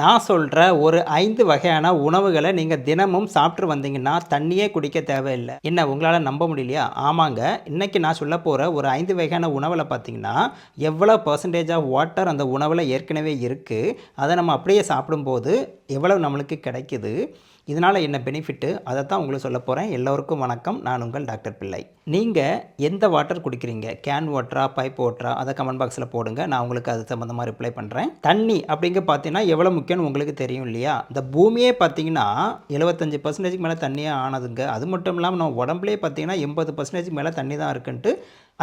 நான் சொல்கிற ஒரு ஐந்து வகையான உணவுகளை நீங்கள் தினமும் சாப்பிட்டு வந்தீங்கன்னா தண்ணியே குடிக்க தேவையில்லை. என்ன உங்களால் நம்ப முடியலையா? ஆமாங்க. இன்றைக்கி நான் சொல்ல போகிற ஒரு ஐந்து வகையான உணவில் பார்த்தீங்கன்னா எவ்வளோ பர்சன்டேஜ் ஆஃப் வாட்டர் அந்த உணவில் ஏற்கனவே இருக்குது அதை நம்ம அப்படியே சாப்பிடும்போது எவ்வளவு நம்மளுக்கு கிடைக்குது? இதனால் என்ன பெனிஃபிட்டு அதை தான் உங்களுக்கு சொல்ல போகிறேன் எல்லோருக்கும் வணக்கம். நான் உங்கள் டாக்டர் பிள்ளை. நீங்கள் எந்த வாட்டர் குடிக்கிறீங்க? கேன் வாட்டரா பைப் வாட்டரா அதை கமெண்ட் பாக்ஸில் போடுங்க. நான் உங்களுக்கு அது சம்மந்தமாக ரிப்ளை பண்ணுறேன் தண்ணி அப்படிங்க பார்த்தீங்கன்னா எவ்வளோ முக்கியம்னு உங்களுக்கு தெரியும் இல்லையா? இந்த பூமியே பார்த்தீங்கன்னா எழுபத்தஞ்சு பர்சன்டேஜ்க்கு மேலே தண்ணியாக ஆனதுங்க. அது மட்டும் இல்லாமல் நம்ம உடம்புலேயே பார்த்தீங்கன்னா எண்பது பர்சன்டேஜ் மேலே தண்ணி தான் இருக்குன்ட்டு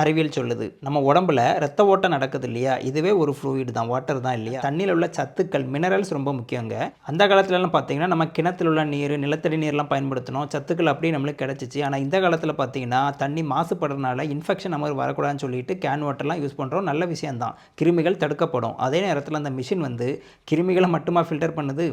அறிவியல் சொல்லுது. நம்ம உடம்புல ரத்த ஓட்டம் நடக்குது இல்லையா? இதுவே ஒரு ஃப்ளூயிட் தான் வாட்டர் தான் இல்லையா? தண்ணியில் உள்ள சத்துக்கள் மினரல்ஸ் ரொம்ப முக்கியங்க. அந்த காலத்துலலாம் பார்த்தீங்கன்னா நம்ம கிணத்துல உள்ள நீர் நிலத்தடி நீர்லாம் பயன்படுத்தணும் சத்துக்கள் அப்படியே நம்மளுக்கு கிடச்சிச்சு. ஆனால் இந்த காலத்தில் பார்த்தீங்கன்னா தண்ணி மாசுபடுறதுனால இன்ஃபெக்ஷன் நம்ம வரக்கூடாதுன்னு சொல்லிட்டு கேன் வாட்டர்லாம் யூஸ் பண்ணுறோம் நல்ல விஷயம்தான் கிருமிகள் தடுக்கப்படும். அதே நேரத்தில் அந்த மிஷின் வந்து கிருமிகளை மட்டுமா ஃபில்டர் பண்ணுது?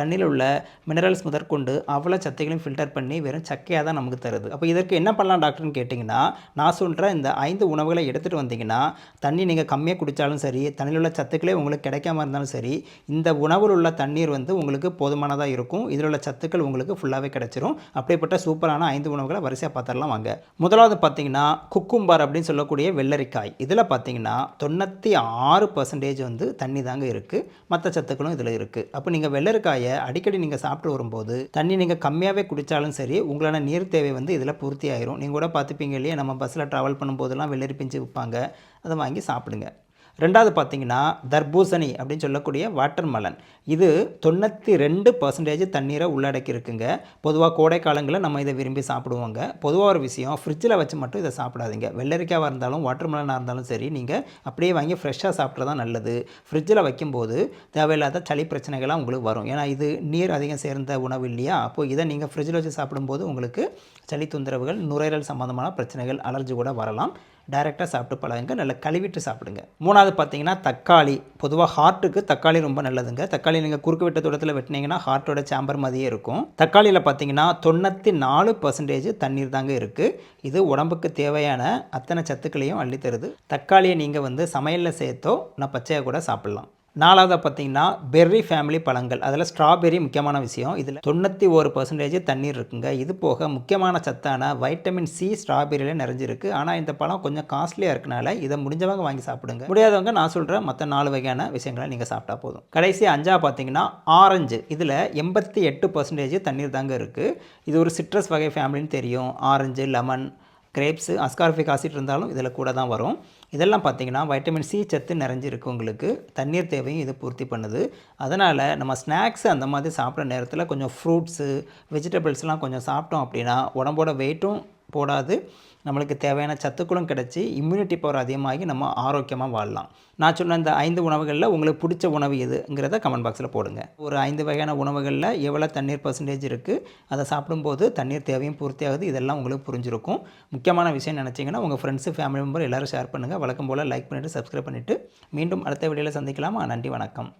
தண்ணியில் உள்ள மினரல்ஸ் முதற்கொண்டு அவ்வளோ சத்துக்களையும் ஃபில்டர் பண்ணி வெறும் சக்கையாக தான் நமக்கு தருது. அப்போ இதற்கு என்ன பண்ணலாம் டாக்டர்னு கேட்டிங்கன்னா நான் சொல்கிற இந்த ஐந்து உணவுகளை எடுத்துகிட்டு வந்தீங்கன்னா தண்ணி நீங்கள் கம்மியாக குடித்தாலும் சரி தண்ணியில் உள்ள சத்துக்களே உங்களுக்கு கிடைக்காம இருந்தாலும் சரி இந்த உணவில் உள்ள தண்ணீர் வந்து உங்களுக்கு போதுமானதாக இருக்கும். இதில் உள்ள சத்துக்கள் உங்களுக்கு ஃபுல்லாகவே கிடைச்சிரும். அப்படிப்பட்ட சூப்பரான ஐந்து உணவுகளை வரிசையாக பார்த்துடலாம் வாங்க. முதலாவது பார்த்தீங்கன்னா குக்கும்பார் அப்படின்னு சொல்லக்கூடிய வெள்ளரிக்காய். இதில் பார்த்தீங்கன்னா தொண்ணூற்றி ஆறு பர்சன்டேஜ் வந்து தண்ணி தாங்க இருக்குது மற்ற சத்துக்களும் இதில் இருக்குது அப்போ நீங்கள் வெள்ளரிக்காயை அடிக்கடி நீங்கள் சாப்பிட்டு வரும்போது தண்ணி நீங்கள் கம்மியாகவே குடித்தாலும் சரி உங்களான நீர் தேவை வந்து இதில் பூர்த்தி ஆயிரும். நீங்கள் கூட பார்த்துப்பீங்க இல்லையா? நம்ம பஸ்ஸில் ட்ராவல் பண்ணும்போது அதெல்லாம் வெள்ளரி பிஞ்சு விற்பாங்க. அதை வாங்கி சாப்பிடுங்க. ரெண்டாவது பார்த்தீங்கன்னா தர்பூசணி அப்படின்னு சொல்லக்கூடிய வாட்டர் மலன். இது தொண்ணூற்றி ரெண்டு பர்சன்டேஜ் தண்ணீரை உள்ளடக்கி இருக்குங்க பொதுவாக கோடை காலங்களில் நம்ம இதை விரும்பி சாப்பிடுவோங்க. பொதுவாக ஒரு விஷயம் ஃப்ரிட்ஜில் வச்சு மட்டும் இதை சாப்பிடாதீங்க. வெள்ளரிக்காவாக இருந்தாலும் வாட்டர் மலனாக இருந்தாலும் சரி நீங்கள் அப்படியே வாங்கி ஃப்ரெஷ்ஷாக சாப்பிட்றது தான் நல்லது ஃப்ரிட்ஜில் வைக்கும்போது தேவையில்லாத சளி பிரச்சனைகள்லாம் உங்களுக்கு வரும். ஏன்னா இது நீர் அதிகம் சேர்ந்த உணவு இல்லையா? அப்போது இதை நீங்கள் ஃப்ரிட்ஜில் வச்சு சாப்பிடும்போது உங்களுக்கு சளி தொந்தரவுகள் நுரையீரல் சம்மந்தமான பிரச்சனைகள் அலர்ஜி கூட வரலாம். டைரெக்டாக சாப்பிட்டு பழகுங்க நல்லா கழுவிட்டு சாப்பிடுங்க. மூணாவது பார்த்தீங்கன்னா தக்காளி. பொதுவாக ஹார்ட்டுக்கு தக்காளி ரொம்ப நல்லதுங்க. தக்காளி நீங்கள் குறுக்கு வெட்ட தூரத்தில் வெட்டினீங்கன்னா ஹார்ட்டோட சாம்பர் மாதிரியே இருக்கும். தக்காளியில் பார்த்தீங்கன்னா தொண்ணூற்றி நாலு பர்சன்டேஜ் தண்ணீர் தாங்க இருக்குது இது உடம்புக்கு தேவையான அத்தனை சத்துக்களையும் அள்ளித்தருது. தக்காளியை நீங்கள் வந்து சமையலில் சேர்த்தோ நான் பச்சையாக கூட சாப்பிட்லாம். நாலாவதாக பார்த்தீங்கன்னா பெர்ரி ஃபேமிலி பழங்கள். அதில் ஸ்ட்ராபெரி முக்கியமான விஷயம். இதில் தொண்ணூற்றி ஒரு பர்சன்டேஜ் தண்ணீர் இருக்குங்க. இது போக முக்கியமான சத்தான வைட்டமின் சி ஸ்ட்ராபெரியில் நிறைஞ்சிருக்கு. ஆனால் இந்த பழம் கொஞ்சம் காஸ்ட்லியாக இருக்கனால இதை முடிஞ்சவங்க வாங்கி சாப்பிடுங்க. முடியாதவங்க நான் சொல்கிற மற்ற நாலு வகையான விஷயங்களை நீங்கள் சாப்பிட்டா போதும். கடைசி அஞ்சா பார்த்தீங்கன்னா ஆரஞ்சு இதில் எண்பத்தி எட்டு பர்சன்டேஜ் தண்ணீர் தாங்க இருக்குது இது ஒரு சிட்ரஸ் வகை ஃபேமிலின்னு தெரியும். Orange lemon grapes ascorbic acid இருந்தாலும் இதில் கூட தான் வரும். இதெல்லாம் பார்த்தீங்கன்னா வைட்டமின் சி சத்து நிறைஞ்சிருக்கு உங்களுக்கு. தண்ணீர் தேவையும் இது பூர்த்தி பண்ணுது. அதனால் நம்ம ஸ்நாக்ஸ் அந்த மாதிரி சாப்பிட்ற நேரத்தில் கொஞ்சம் ஃப்ரூட்ஸு வெஜிடபிள்ஸ்லாம் கொஞ்சம் சாப்பிட்டோம் அப்படின்னா உடம்போட வெயிட்டும் போடாது. நம்மளுக்கு தேவையான சத்துக்களும் கிடச்சி இம்யூனிட்டி பவர் அதிகமாகி நம்ம ஆரோக்கியமாக வாழலாம். நான் சொன்ன இந்த ஐந்து உணவுகளில் உங்களுக்கு பிடிச்ச உணவு எதுங்கிறத கமெண்ட் பாக்ஸில் போடுங்க. ஒரு ஐந்து வகையான உணவுகளில் எவ்வளோ தண்ணீர் பர்சன்டேஜ் இருக்குது அதை சாப்பிடும்போது தண்ணீர் தேவையும் பூர்த்தியாகுது இதெல்லாம் உங்களுக்கு புரிஞ்சிருக்கும். முக்கியமான விஷயம் நினச்சிங்கன்னா உங்கள் ஃப்ரெண்ட்ஸு ஃபேமிலி மெம்பர் எல்லோரும் ஷேர் பண்ணுங்கள் வழக்கம் போல் லைக் பண்ணிவிட்டு சப்ஸ்கிரைப் பண்ணிவிட்டு மீண்டும் அடுத்த வீடியோவில் சந்திக்கலாமா? நன்றி வணக்கம்.